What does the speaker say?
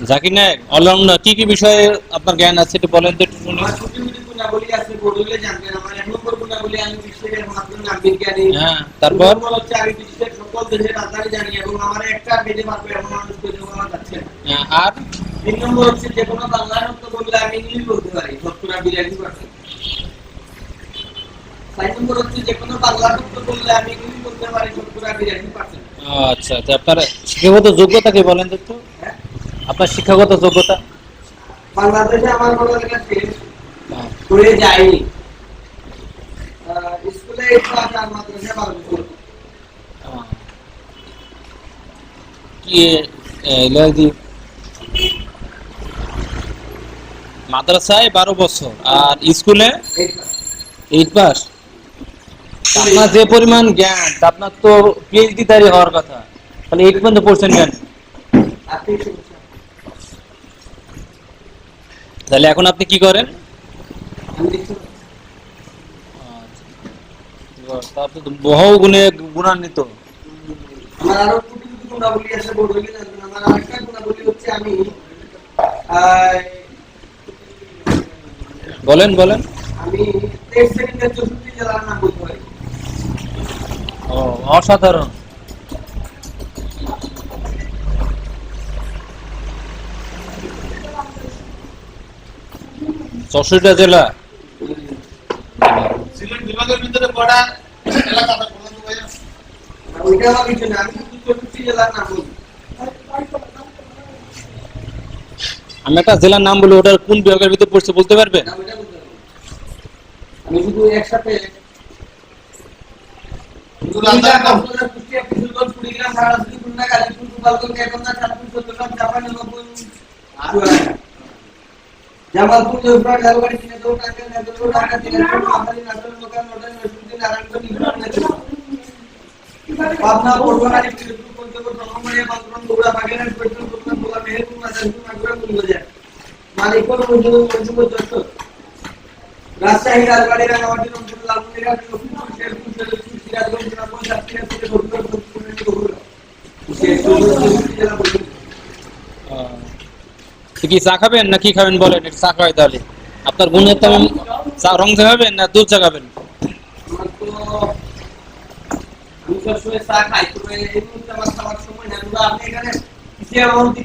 জাকির নায়ক কি কি বিষয়ে আপনার জ্ঞান আছে একটু বলেন তো একটু শুনি। হ্যাঁ তারপর? হ্যাঁ, আর? তিন নম্বর হচ্ছে যে কোনো বাংলা বললে আমি বলতে পারি আচ্ছা আপনার যোগ্যতা কি বলেন তো আপনার শিক্ষাগত যোগ্যতা? বাংলাদেশে আমার পড়ালেখা শেষ হ্যাঁ। করে যায়নি। স্কুলে একটু আছে আর মাদ্রাসায় বারো বছর কি এলাদি মাদ্রাসায় বারো বছর আর স্কুলে? Eight pass. আপনার যে পরিমাণ জ্ঞান আপনার তো পিএইচডি তারি হওয়ার কথা। তাহলে এইট পর্যন্ত পড়ছেন কেন আর তিন সমস্যা। তাহলে এখন আপনি কি করেন। তা আপনি তো বহু গুণে গুণান্বিত। আমার আরও কোটি কোটি গুণাবলী আছে বড়লে আমার আরেকটা গুণাবলী হচ্ছে আমি বলেন বলেন। আমি তেইশ সেকেন্ডের চৌষট্টি জেলার নাম বলতে পারি। ও অসাধারণ। চৌষট্টি জেলা। সিলেট বিভাগের ভিতরে পড়া এলাকাটা বলুন তো ভাইয়া আর ওইটা আমার কিছু না আমি শুধু চৌষট্টি জেলার নাম বলি। আমি একটা জেলার নাম বলি ওটার কোন বিভাগের ভিতরে পড়ছে বলতে পারব। আমি শুধু একসাথে কুড়িগ্রাম, গোপালগঞ্জ, চাঁদপুর, চট্টগ্রাম। জামালপুর, জয়পুরহাট, ঝালকাঠি, ঝিনাইদহ, টাঙ্গাইল, নাগরপুর, ঢাকা, দিনাজপুর, নোয়াখালী, নাটোর। রাজশাহী রাজবাড়ী রাঙামাটি থেকে বগুড়া ফরিদপুর বগুড়া শেষ চৌষট্টি জেলা পর্যন্ত। তো কি চা খাবেন না কি খাবেন বলেন চা খাওয়াই তাহলে? আপনার গুণের তেমন চা রং চাকাবেন না দুধ চা খাই